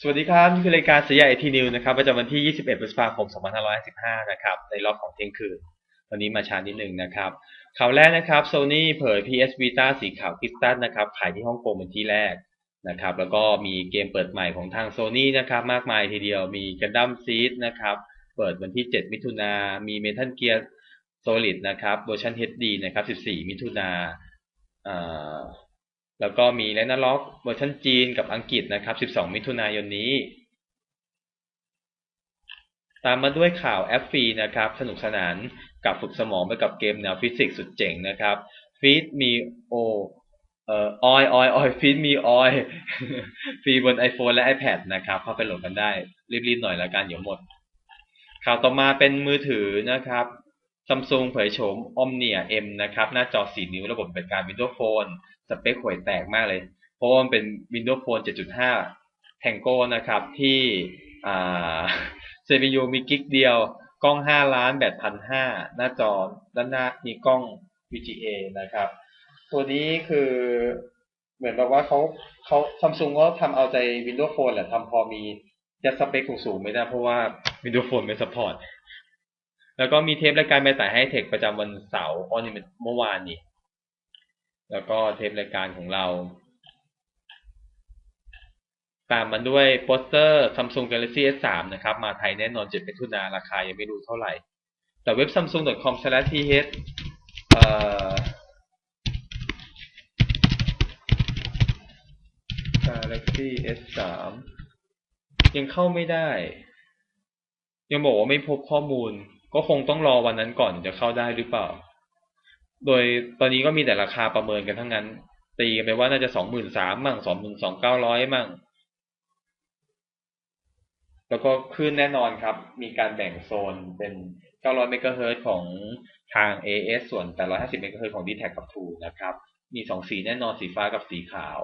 สวัสดีครับนี่คือรายการสีใหญ่ไอทีนิวนะครับประจำวันที่ 21 พฤษภาคม 2515นะครับในรอบของเที่ยงคืนวันนี้มาช้านิดหนึ่งนะครับข่าวแรกนะครับ Sony เผย PS Vita สีขาวคริสตัลนะครับขายที่ฮ่องกงเป็นที่แรกนะครับแล้วก็มีเกมเปิดใหม่ของทาง Sony นะครับมากมายทีเดียวมี Gundam Seed นะครับเปิดวันที่ 7 มิถุนา มี Metal Gear Solid นะครับเวอร์ชัน HD นะครับ 14 มิถุนาอ่า แล้วก็มีแลนาล็อกเวอร์ชันจีนกับอังกฤษนะครับ 12 มิถุนายนนี้ ตามมาด้วยข่าวแอฟฟีนะครับ สนุกสนานกับฝึกสมองไปกับเกมแนวฟิสิกส์สุดเจ๋งนะครับฟีดมีโอเอ่อออยออยออยฟีดมีออยฟรีบน iPhone และ iPad นะครับเข้าไปโหลดกันได้ รีบๆหน่อยละกันเดี๋ยวหมด ข่าวต่อมาเป็นมือถือนะครับ ซัมซุงเผยโฉม Omnia M นะครับ หน้าจอ 4 นิ้วระบบปฏิบัติการ Windows Phone สเปคห่วยแตกมากเลย เพราะว่ามันเป็น Windows Phone 7.5 Tango นะครับ ที่ CPU มีกิกเดียว กล้อง 5 ล้านแบตพันห้าหน้าจอด้านหน้ามีกล้อง VGA นะครับ ตัวนี้คือเหมือนแบบว่าเขาเขาซัมซุงก็ทำเอาใจ Windows Phone แหละทำพอมีจะสเปคสูงๆไม่ได้เพราะว่า Windows Phone ไม่สปอร์ต แล้วก็มีเทปรายการแม่สายให้เทคประจำวันเสาร์อ๋อนี่เป็นเมื่อวานนี่ แล้วก็เทปรายการของเรา ตามมาด้วยโปสเตอร์ Samsung Galaxy S3 นะครับ มาไทยแน่นอน7มิถุนาราคายังไม่รู้เท่าไหร่ แต่เว็บ samsung.com/th เอ่อ Galaxy S3 ยังเข้าไม่ได้ ยังบอกว่าไม่พบข้อมูล ก็คงต้องรอวันนั้นก่อนจะเข้าได้หรือเปล่า โดยตอนนี้ก็มีแต่ราคาประเมินกันทั้งนั้น ตีกันไปว่าน่าจะสองหมื่นสามมั่งสองหมื่นสองเก้าร้อยมั่ง แล้วก็คลื่นแน่นอนครับ มีการแบ่งโซนเป็น900เมกะเฮิรตซ์ของทาง AS ส่วน850เมกะเฮิรตซ์ของ d t แทกับ True นะครับ มีสองสีแน่นอนสีฟ้ากับสีขาว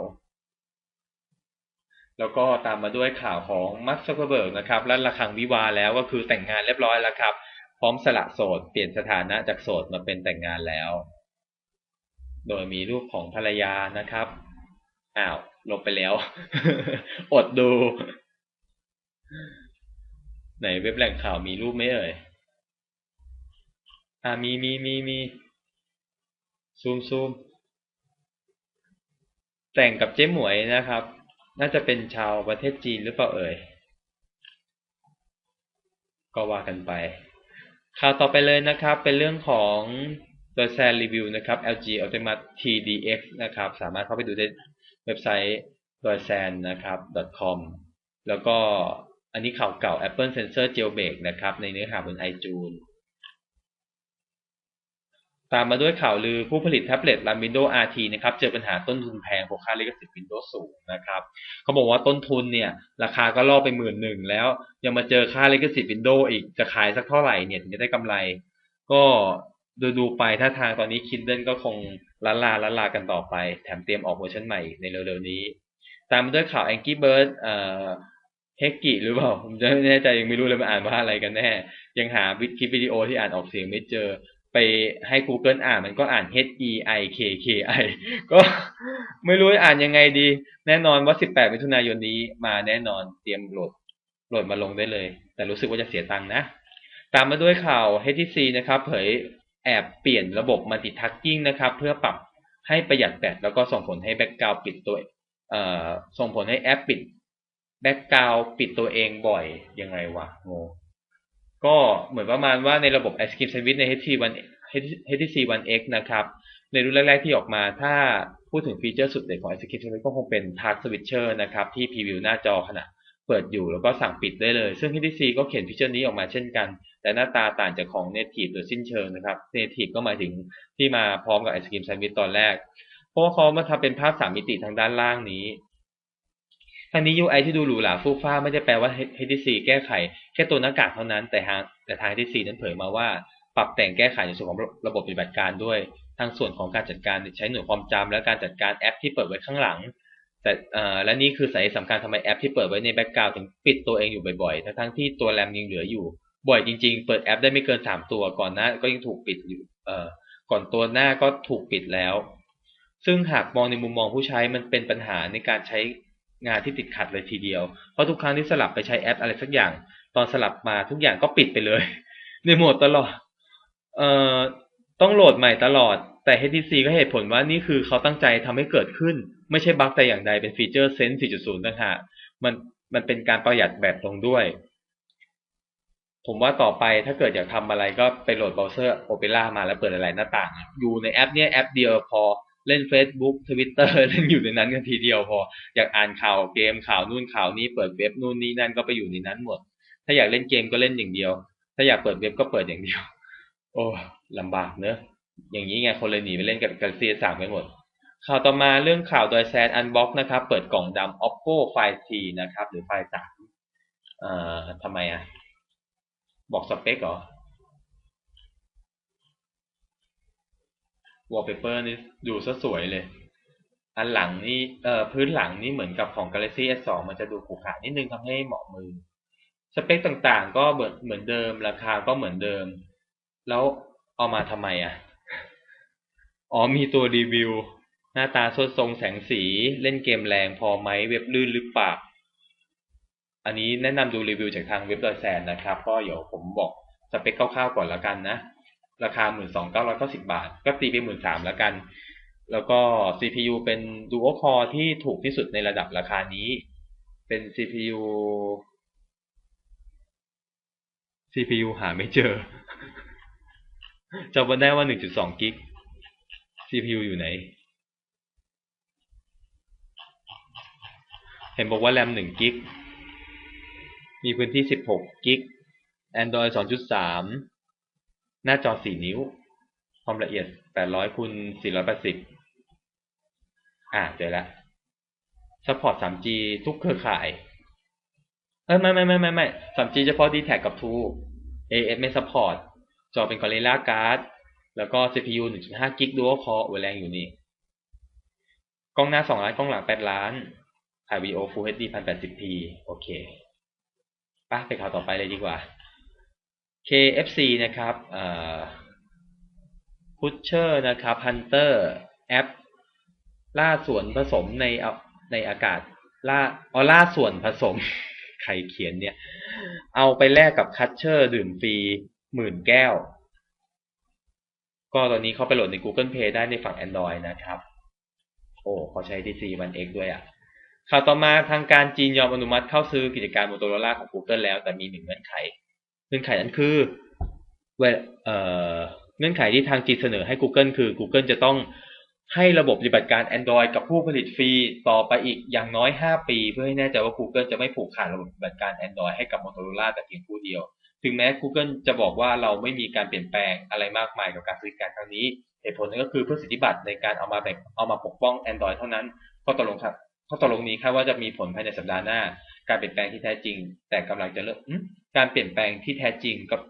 แล้วก็ตามมาด้วยข่าวของมาร์คซักเคอร์เบิร์กนะครับแลั่นระฆังวิวาแล้วก็คือแต่งงานเรียบร้อยแล้วครับ พร้อมสละโสด เปลี่ยนสถานะจากโสดมาเป็นแต่งงานแล้ว โดยมีรูปของภรรยานะครับ อ้าว ลบไปแล้ว อดดู ไหนเว็บแหล่งข่าวมีรูปไหมเอ่ย อ่ามีมีมีมี ซูมซูม แต่งกับเจ๊หมวยนะครับ น่าจะเป็นชาวประเทศจีนหรือเปล่าเอ่ย ก็ว่ากันไป ข่าวต่อไปเลยนะครับ เป็นเรื่องของโดยแซนรีวิวนะครับ LG Ultimate TDX นะครับ สามารถเข้าไปดูได้เว็บไซต์ตัวแซนนะครับ .com แล้วก็อันนี้ข่าวเก่า Apple Sensor Jailbreak นะครับ ในเนื้อหาบน iTunes ตามมาด้วยข่าวลือผู้ผลิตแท็บเล็ตรัน Windows RT นะครับเจอปัญหาต้นทุนแพงเพราะค่าลิขสิทธิ์ Windows สูงนะครับเขาบอกว่าต้นทุนเนี่ยราคาก็ล่อไปหมื่นหนึ่งแล้ว ยังมาเจอค่าลิขสิทธิ์ Windows อีกจะขายสักเท่าไหร่เนี่ยถึงจะได้กำไร ก็ดูดูไปถ้าทางตอนนี้ Kindle ก็คงล้านลาล้านลากันต่อไป แถมเตรียมออกเวอร์ชันใหม่ในเร็วๆนี้ ตามมาด้วยข่าว Angry Bird เอ่อเฮกกิหรือเปล่าผมจะไม่แน่ใจยังไม่รู้เลยมันอ่านว่าอะไรกันแน่ ยังหาคลิปวิดีโอที่อ่านออกเสียงไม่เจอ ไปให้ Google อ่านมันก็อ่าน H E I K K I ก็ไม่รู้อ่านยังไงดี แน่นอนว่า 18 มิถุนายนนี้มาแน่นอนเตรียมโหลดโหลดมาลงได้เลย แต่รู้สึกว่าจะเสียตังค์นะ ตามมาด้วยข่าว HTC นะครับ เผยแอบเปลี่ยนระบบ Multitasking นะครับ เพื่อปรับให้ประหยัดแบตแล้วก็ส่งผลให้แบ็กกราวปิดตัวเอ่อส่งผลให้แอปปิดแบ็กกราวปิดตัวเองบ่อยยังไงวะงง ก็เหมือนประมาณว่าในระบบ Ice Cream Sandwich ใน HTC One HTC One X นะครับ ในรุ่นแรก ๆ ที่ออกมาถ้าพูดถึงฟีเจอร์สุดเด่นของ Ice Cream Sandwich ก็คงเป็น Task Switcher นะครับ ที่พรีวิวหน้าจอขณะเปิดอยู่แล้วก็สั่งปิดได้เลย ซึ่ง HTC ก็เขียนฟีเจอร์นี้ออกมาเช่นกัน แต่หน้าตาต่างจากของ Native โดยสิ้นเชิงนะครับ Native ก็หมายถึงที่มาพร้อมกับ Ice Cream Sandwich ตอนแรก เพราะว่าเขามาทำเป็นภาพสามมิติทางด้านล่างนี้ ทางนี้ UI ที่ดูหรูหราฟูฟ้าไม่ได้แปลว่า HTC แก้ไขแค่ตัวหน้ากากเท่านั้น แต่ทางแต่ทาง HTC นั้นเผยมาว่า ปรับแต่งแก้ไขในส่วนของระบบปฏิบัติการด้วยทางส่วนของการจัดการใช้หน่วยความจำและการจัดการแอปที่เปิดไว้ข้างหลัง แต่และนี่คือสาเหตุสำคัญทำไมแอปที่เปิดไว้ในแบ็กกราวด์ถึงปิดตัวเองอยู่บ่อยๆ ทั้งๆที่ตัวแรมยังเหลืออยู่ บ่อยจริง ๆ เปิดแอปได้ไม่เกิน 3 ตัวก่อนหน้าก็ยังถูกปิดอยู่ก่อนตัวหน้าก็ถูกปิดแล้ว ซึ่งหากมองในมุมมองผู้ใช้มันเป็นปัญหาในการใช้ งานที่ติดขัดเลยทีเดียว เพราะทุกครั้งที่สลับไปใช้แอปอะไรสักอย่าง ตอนสลับมาทุกอย่างก็ปิดไปเลย ในโหมดตลอด เอ่อ ต้องโหลดใหม่ตลอด แต่ HTC ก็เหตุผลว่านี่คือเขาตั้งใจทำให้เกิดขึ้น ไม่ใช่บั๊กแต่อย่างใด เป็นฟีเจอร์เซนส์4.0ต่างหาก มัน มันเป็นการประหยัดแบตลงด้วย ผมว่าต่อไปถ้าเกิดอยากทำอะไรก็ไปโหลดเบราว์เซอร์ Opera มาแล้วเปิดหลายๆหน้าต่าง อยู่ในแอปเนี้ยแอปเดียวพอ เล่น Facebook Twitter เล่นอยู่ในนั้นกันทีเดียวพอ อยากอ่านข่าวเกมข่าวนู่นข่าวนี้เปิดเว็บนู่นนี่นั่นก็ไปอยู่ในนั้นหมด ถ้าอยากเล่นเกมก็เล่นอย่างเดียว ถ้าอยากเปิดเว็บก็เปิดอย่างเดียว โอ้ลำบากเนอะอย่างนี้ไงคนเลยหนีไปเล่นกับกับซีสามกันหมด ข่าวต่อมาเรื่องข่าวโดยแซนอันบ็อกนะครับ เปิดกล่องดำ oppo ไฟล์ T นะครับ หรือไฟล์สามเอ่อทำไมอะ บอกสเปคเหรอ wallpaper นี่ดูซะสวยเลย อันหลังนี่เอ่อพื้นหลังนี่เหมือนกับของ Galaxy S2 มันจะดูขรุขระนิดนึงทำให้เหมาะมือ สเปคต่างๆ ก็เหมือนเหมือนเดิม ราคาก็เหมือนเดิม แล้วเอามาทำไมอะ อ๋อมีตัวรีวิว หน้าตาสดทรงแสงสีเล่นเกมแรงพอไหมเว็บลื่นหรือเปล่าอันนี้แนะนำดูรีวิวจากทางเว็บดอยแซนนะครับ ก็เดี๋ยวผมบอกสเปคคร่าวๆก่อนละกันนะ ราคา 12,990 บาท ก็ตีไป 13,000แล้วกัน แล้วก็ CPU เป็น Dual Core ที่ถูกที่สุดในระดับราคานี้ เป็น CPU CPU หาไม่เจอจำวันได้ว่า 1.2 กิก CPU อยู่ไหน เห็นบอกว่าแรม1กิก มีพื้นที่ 16 กิก Android 2.3 หน้าจอ 4 นิ้ว ความละเอียด 800คูณ480 อ่า เจอแล้ว support 3G ทุกเครือข่าย เออไม่ไม่ไม่ไม่ไม่ 3G เฉพาะ d t แทกับ True AS ไม่ support จอเป็น Gorilla Glass แล้วก็ CPU 1.5 กิก Dual Core โอแรงอยู่นี่ กล้องหน้า 2 ล้าน กล้องหลัง 8 ล้าน ถ่ายวีดีโอ Full HD 1080p โอเคปะไปข่าวต่อไปเลยดีกว่า KFC นะครับเอ่อ Pusher นะครับ Hunter แอปล่าส่วนผสมในในอากาศล่าออล่าส่วนผสมใครเขียนเนี่ย เอาไปแลกกับคัตเชอร์ดื่มฟรีหมื่นแก้ว ก็ตอนนี้เขาไปโหลดใน Google Play ได้ในฝั่ง Android นะครับ โอ้เขาใช้ DC One X ด้วยอะข่าวต่อมาทางการจีนยอมอนุมัติเข้าซื้อกิจการ Motorola ของ Google แล้วแต่มีหนึ่งเงื่อนไข เงื่อนไขนั้นคือเวเอ่อเงื่อนไขที่ทางจีเสนอให้ Google คือ Google จะต้องให้ระบบปฏิบัติการ Android กับผู้ผลิตฟรีต่อไปอีกอย่างน้อย 5 ปี เพื่อให้แน่ใจว่า Google จะไม่ผูกขาดระบบปฏิบัติการ Android ให้กับ Motorola แต่เพียงผู้เดียว ถึงแม้ Google จะบอกว่าเราไม่มีการเปลี่ยนแปลงอะไรมากมายกับการซื้อการครั้งนี้ เหตุผลนั้นก็คือเพื่อสิทธิบัตรในการเอามาแบ่งเอามาปกป้อง Android เท่านั้นข้อตกลงครับข้อตกลงนี้คาดว่าจะมีผลภายในสัปดาห์หน้า การเปลี่ยนแปลงที่แท้จริง แต่กำลังจะเริ่ม การเปลี่ยนแปลงที่แท้จริงกับ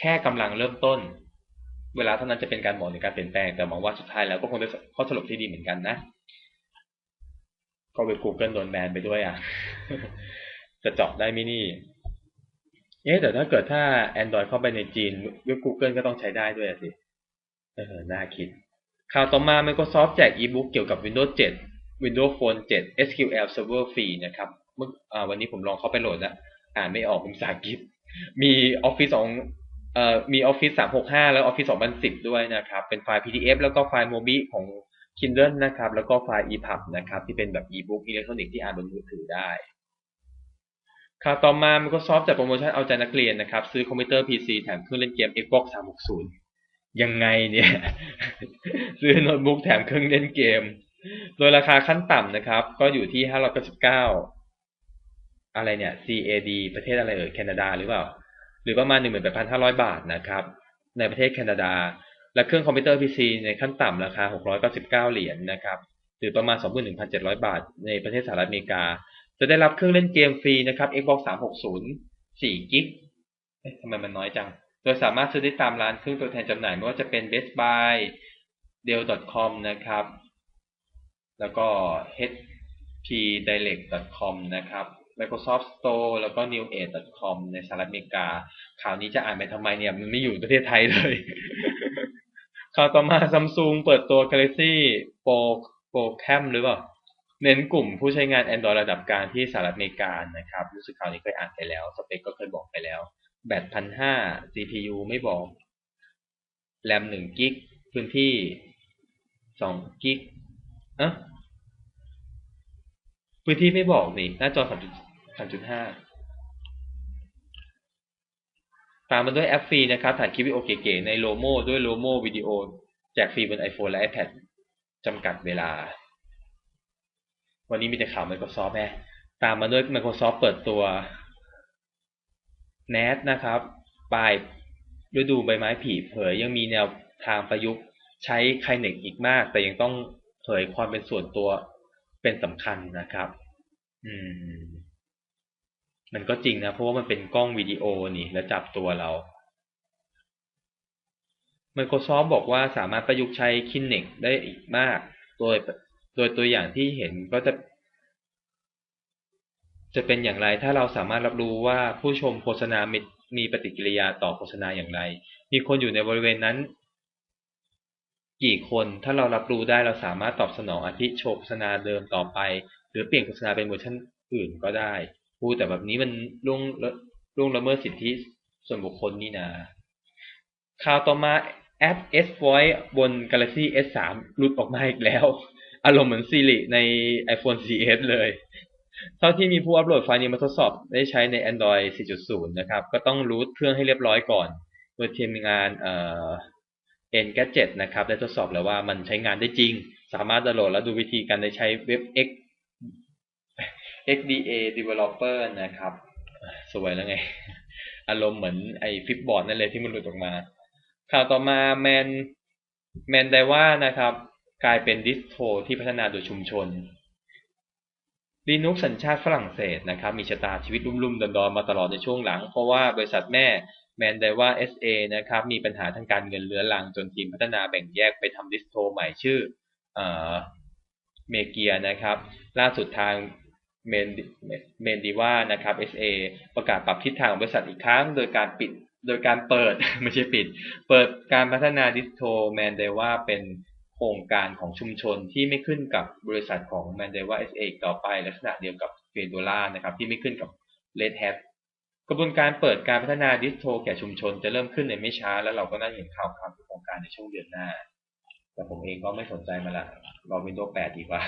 แค่กำลังเริ่มต้น เวลาเท่านั้นจะเป็นการบอกในการเปลี่ยนแปลงแต่มองว่าสุดท้ายแล้วก็คงได้ข้อสรุปที่ดีเหมือนกันนะ ก็เว็บ Google โดนแบนไปด้วยอะ จะเจาะได้ไหมนี่เอ๊แต่ถ้าเกิดถ้า Android เข้าไปในจีนเว็บ Google ก็ต้องใช้ได้ด้วยสิ เออ น่าคิด ข่าวต่อมา Microsoft แจกอีบุ๊กเกี่ยวกับ Windows 7 Windows Phone 7 SQL Server ฟรีนะครับ เมื่อวันนี้ผมลองเข้าไปโหลดแล้ว อ่านไม่ออกเป็นภาษาอังกฤษมี Office 2เอ่อมี Office 365แล้ว Office 2010ด้วยนะครับ เป็นไฟล์ PDF แล้วก็ไฟล์ MOBI ของ Kindle นะครับ แล้วก็ไฟล์ EPUB นะครับ ที่เป็นแบบอีบุ๊กอิเล็กทรอนิกส์ที่อ่านบนมือถือได้ข่าวต่อมา Microsoft จัดโปรโมชั่นเอาใจนักเรียนนะครับ ซื้อคอมพิวเตอร์ PC แถมเครื่องเล่นเกม Xbox 360 ยังไงเนี่ย ซื้อโน้ตบุ๊กแถมเครื่องเล่นเกม โดยราคาขั้นต่ำนะครับ ก็อยู่ที่ 599 อะไรเนี่ย CAD ประเทศอะไรเอ่ยแคนาดาหรือเปล่า หรือประมาณ 18,500 บาทนะครับ ในประเทศแคนาดา และเครื่องคอมพิวเตอร์ PC ในขั้นต่ำราคา 699 เหรียญนนะครับ หรือประมาณ 21,700 บาท ในประเทศสหรัฐอเมริกา จะได้รับเครื่องเล่นเกมฟรีนะครับ Xbox 360 4กิกเอ๊ะทำไมมันน้อยจัง โดยสามารถซื้อได้ตามร้านเครื่องตัวแทนจำหน่ายไม่ว่าจะเป็น Best Buy Dell.com นะครับ แล้วก็ hpdirect.com นะครับ Microsoft Store แล้วก็ newedge.com ในสหรัฐอเมริกา ข่าวนี้จะอ่านไปทำไมเนี่ยมันไม่อยู่ประเทศไทยเลยข่าวต่อมา Samsung เปิดตัว Galaxy Pro Pro Cam หรือเปล่า เน้นกลุ่มผู้ใช้งาน Android ระดับกลางที่สหรัฐอเมริกานะครับรู้สึกข่าวนี้เคยอ่านไปแล้ว สเปคก็เคยบอกไปแล้ว แบตพันห้า CPU ไม่บอกแรมหนึ่งกิก พื้นที่สองกิกเอะ พื้นที่ไม่บอกนี่ หน้าจอสามจุดสามจุดห้าตามมาด้วยแอปฟรีนะครับถ่ายคลิปวิดีโอเก๋ๆในโลโมด้วยโลโมวิดีโอแจกฟรีบน iPhone และ iPad จำกัดเวลา วันนี้มีแต่ข่าว Microsoft แม่ตามมาด้วย Microsoft เปิดตัว NAT นะครับ ปลายฤดูใบไม้ผลิเผยยังมีแนวทางประยุกต์ใช้ Kinect อีกมาก แต่ยังต้องเผยความเป็นส่วนตัว เป็นสำคัญนะครับ อืม มันก็จริงนะ เพราะว่ามันเป็นกล้องวิดีโอนี่ แล้วจับตัวเรา Microsoft บอกว่าสามารถประยุกต์ใช้ Kinect ได้อีกมาก โดย โดยตัวอย่างที่เห็นก็จะ จะเป็นอย่างไร ถ้าเราสามารถรับรู้ว่าผู้ชมโฆษณามีปฏิกิริยาต่อโฆษณาอย่างไร มีคนอยู่ในบริเวณนั้น กี่คนถ้าเรารับรู้ได้เราสามารถตอบสนองอาทิโชว์โฆษณาเดิมต่อไป หรือเปลี่ยนโฆษณาเป็นเวอร์ชันอื่นก็ได้พูดแต่แบบนี้มันล่วงล่วงละเมิดสิทธิส่วนบุคคลนี่นาข่าวต่อมาแอป S Voice บน Galaxy S3 หลุดออกมาอีกแล้ว อารมณ์เหมือน Siri ใน iPhone 4S เลย เท่าที่มีผู้อัปโหลดไฟล์นี้มาทดสอบได้ใช้ใน Android 4.0 นะครับ ก็ต้องรูทเครื่องให้เรียบร้อยก่อนโดยทีมงานเอ่อ Engadget นะครับได้ทดสอบแล้วว่ามันใช้งานได้จริง สามารถดาวน์โหลดและดูวิธีการได้ใช้เว็บ X XDA Developer นะครับ สวยแล้วไง อารมณ์เหมือนไอ้ฟิปบอร์ดนั่นเลยที่มันหลุดออกมา ข่าวต่อมาแมนแมนไดว่านะครับ กลายเป็นดิสโทที่พัฒนาโดยชุมชน Linux สัญชาติฝรั่งเศสนะครับ มีชะตาชีวิตรุ่มๆดอนๆมาตลอดในช่วงหลัง เพราะว่าบริษัทแม่ แมนไดว่า SA นะครับมีปัญหาทางการเงินเรื้อรังจนทีมพัฒนาแบ่งแยกไปทำดิสโทใหม่ชื่อเมเกียนะครับ ล่าสุดทางเมนเมนดีว่านะครับ SA ประกาศปรับทิศทางของบริษัทอีกครั้ง โดยการปิดโดยการเปิดไม่ใช่ปิด เปิดการพัฒนาดิสโทแมนเดว่าเป็นโครงการของชุมชนที่ไม่ขึ้นกับบริษัทของแมนเดว่า SA ต่อไป ลักษณะเดียวกับเฟโดล่านะครับที่ไม่ขึ้นกับ Red Hat ก ระบวนการเปิดการพัฒนาดิสโทแก่ชุมชนจะเริ่มขึ้นในไม่ช้า แล้วเราก็น่าเห็นข่าวข่าวโครงการในช่วงเดือนหน้า แต่ผมเองก็ไม่สนใจมาละรอ Windows 8ดีกว่า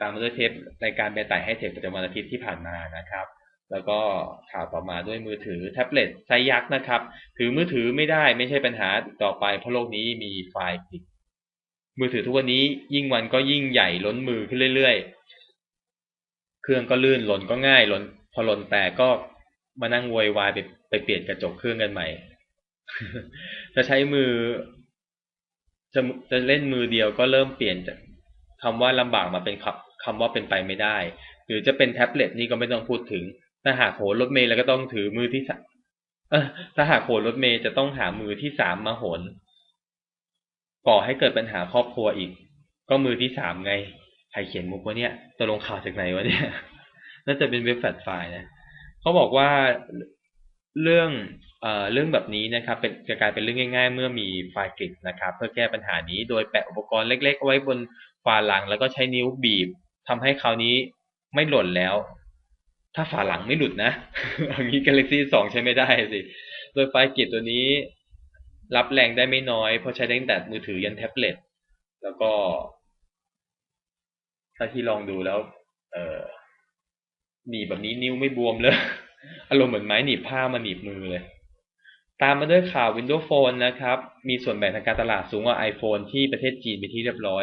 ตามมาด้วยเทปรายการเบไตให้เทปประจำวันอาทิตย์ที่ผ่านมานะครับ แล้วก็ข่าวต่อมาด้วยมือถือแท็บเล็ตไซยักษ์นะครับ ถือมือถือไม่ได้ไม่ใช่ปัญหาต่อไปเพราะโลกนี้มีไฟล์ปิดมือถือทุกวันนี้ยิ่งวันก็ยิ่งใหญ่ล้นมือขึ้นเรื่อยๆ เครื่องก็ลื่นหล่นก็ง่ายหล่นพอหล่นแตกก็ มานั่งวอยวายไปไปเปลี่ยนกระจกเครื่องกันใหม่ จะใช้มือ จะจะเล่นมือเดียวก็เริ่มเปลี่ยนจากคำว่าลำบากมาเป็นคำว่าเป็นไปไม่ได้ หรือจะเป็นแท็บเล็ตนี่ก็ไม่ต้องพูดถึง ถ้าหากโหรถเมล์แล้วก็ต้องถือมือที่สถ้าหากโหรถเมล์จะต้องหามือที่สามมาโหนก่อให้เกิดปัญหาครอบครัวอีก ก็มือที่สามไง ใครเขียนมุกวะเนี่ยตกลงข่าวจากไหนวะเนี่ย น่าจะเป็นเว็บแฟลชไฟล์นะ เขาบอกว่าเรื่องเอ่อเรื่องแบบนี้นะครับ เป็นจะกลายเป็นเรื่องง่าย ๆ เมื่อมีไฟล์กริดนะครับ เพื่อแก้ปัญหานี้โดยแปะอุปกรณ์เล็ก ๆ ไว้บนฝาหลัง แล้วก็ใช้นิ้วบีบทำให้คราวนี้ไม่หล่นแล้ว ถ้าฝาหลังไม่หลุดนะอย่างนี้ Galaxy 2 ใช้ไม่ได้สิโดยไฟล์กิจตัวนี้ รับแรงได้ไม่น้อย เพราะใช้ได้ตั้งแต่มือถือยันแท็บเล็ตแล้วก็ ถ้าที่ลองดูแล้ว เออ หนีแบบนี้นิ้วไม่บวมเลย อารมณ์เหมือนไม้หนีบผ้ามาหนีบมือเลย ตามมาด้วยข่าว Windows Phone นะครับ มีส่วนแบ่งทางการตลาดสูงกว่า iPhone ที่ประเทศจีนไปที่เรียบร้อย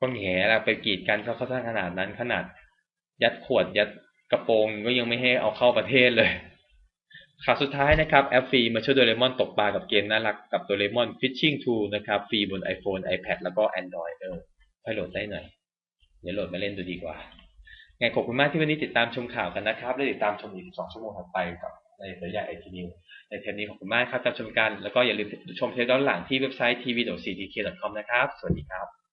ก็แง่ละไปกีดกันเขาเขาสร้างขนาดนั้นขนาด ยัดขวดยัดกระโปรงก็ยังไม่ให้เอาเข้าประเทศเลยข่าวสุดท้ายนะครับแอปฟรีมาช่วยโดเรมอนตกปลากับเกมน่ารักกับโดเรมอน Fishing Tool นะครับฟรีบน iPhone iPad แล้วก็ Android เออให้โหลดได้หน่อย เดี๋ยวโหลดมาเล่นดูดีกว่า ไงขอบคุณมากที่วันนี้ติดตามชมข่าวกันนะครับและติดตามชมอีกสองชั่วโมงถัดไปกับในเสือใหญ่ไอทีนิวในเทปนี้ขอบคุณมากครับตามชมกัน แล้วก็อย่าลืมชมเทปด้านหลังที่เว็บไซต์ tv.ctk.com นะครับ สวัสดีครับ